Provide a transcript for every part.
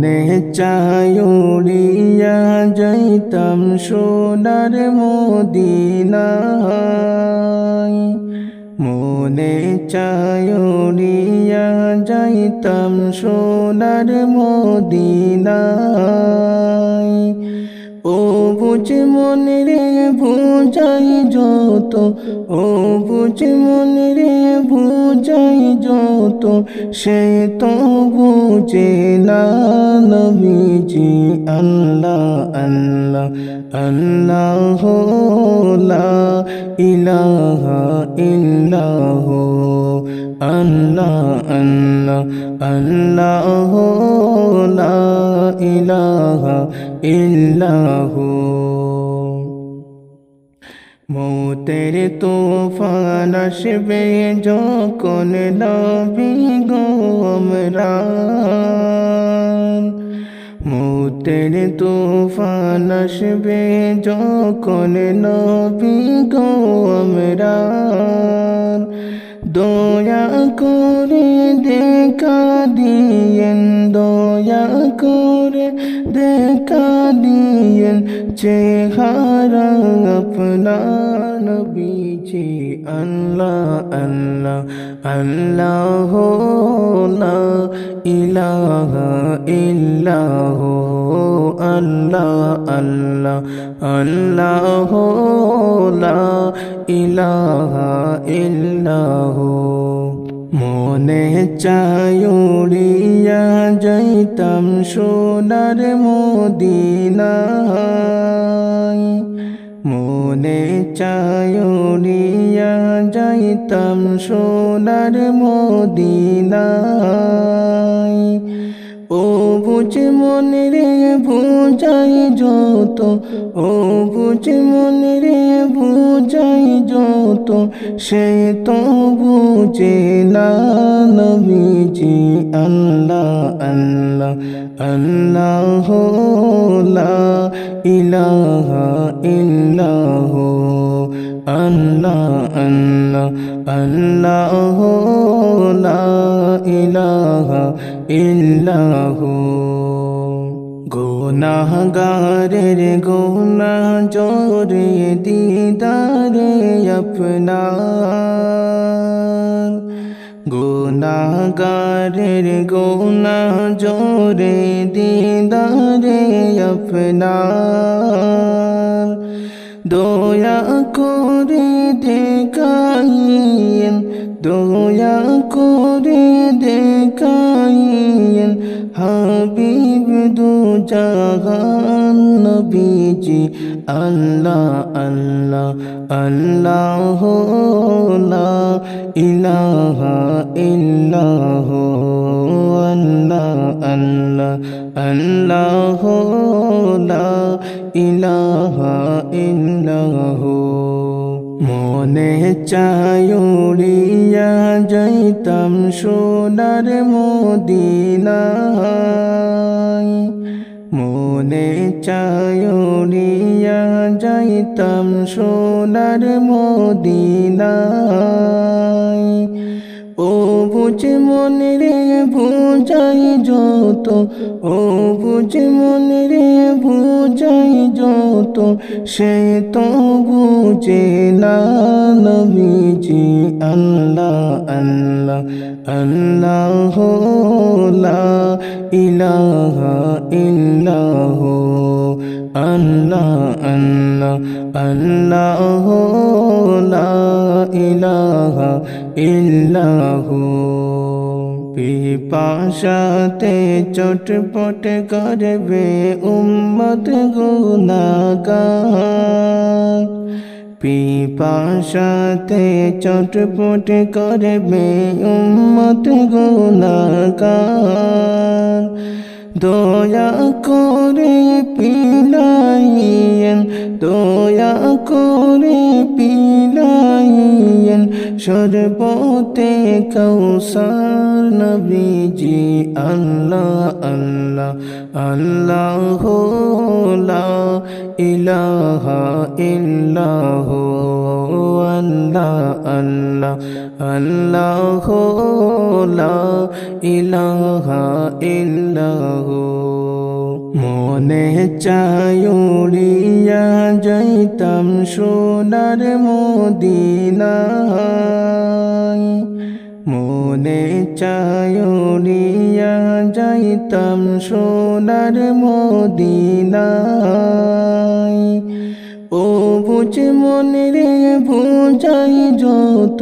মনে চায়ুরিয়া যাইতাম সোনার মদিনায়। মনে চায়ুরিয়া যাইতাম সোনার মদিনায়। ও বুঝ মনে রে বুঝাই যত ও বুঝ মনে রে বুঝাই যত, সে তো বুঝে না নবীজি, আল্লাহ আল্লাহ আল্লাহ লা ইলাহা ইল্লাহ। আল্লাহ আল্লাহ আল্লাহ লা ইলাহা ইল্লাহু মৌতের তোফান আসবে যখন নবী গোমরা মৌতের তোফান আসবে যখন নবী গোমরা দয়া করে দেখা দিয়েন, দয়া করে দেখা দিয়েন। চেহারা আপনার নবীজি, আল্লাহ আল্লাহ আল্লাহ লা ইলাহা ইল্লাহ। আল্লাহ আল্লাহ আল্লাহ ইলাহা ইল্লাহ। মনে চায়ুরিয়া যাইতাম সোনার মদিনায়। মনে চায়ুরিয়া যাইতাম সোনার মদিনায়। ও বুঝ মনে রে বুঝাই যত ও বুঝ মনে রে বুঝাই যত, সে তো বুঝে না নবীজি আল্লাহ আল্লাহ আল্লাহ ইলাহা ইল্লাহ আল্লাহ আল্লাহ লা ইলাহা ইল্লাহু। গুনাহগারের গুনা জোরে দিদারে আপনার। গুনাহগারের গুনা জোরে দিদারে আপনার। দয়া করে দেখাইয়েন, দয়া করে দেখাইয়েন। হাবিব দু জাহান নবীজি, আল্লাহ আল্লাহ আল্লাহ লা ইলাহা ইল্লাহ, আল্লাহ আল্লাহ আল্লাহ লা ইলাহা ইল্লাহ। মনে চায়ুড়িয়া যাইতাম সোনার মদিনায়। মনে চায়ুড়িয়া যাইতাম সোনার মদিনায় বুঝ মনে রে বুঝাই যত, ও বুঝ মনে রে বুঝাই যত, সে তো বুঝে না নবীজি আল্লাহ আল্লাহ আল্লাহ, লা ইলাহা ইল্লাহ আল্লাহ আল্লাহ আল্লাহ লা ইলাহা ইল্লাহু পিপাসাতে চটপট করবে উম্মত গুনাগার পিপাসাতে চটপট করবে উম্মত গুনাগার দয়া করে পিলাইয়েন দয়া করে পিলাইয়েন সর্বতে কৌসার নবীজি, আল্লাহ আল্লাহ আল্লাহ লা ইলাহা ইল্লাহ। আল্লাহ আল্লাহ ইলাহা ইল্লাহ। মনে চায়ুরিয়া যাইতাম সোনার মদিনায়। মনে চায়ুরিয়া যাইতাম সোনার মদিনায়। ও বুঝে মনে রে বুঝাই যত,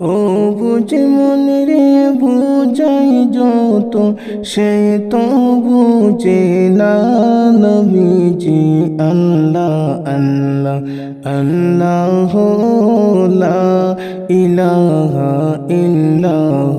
ও বুঝে মনে রে বুঝাই যত, সে তো বুঝে না নবীজি আল্লাহ আল্লাহ আল্লাহ, লা ইলাহা ইল্লাহ।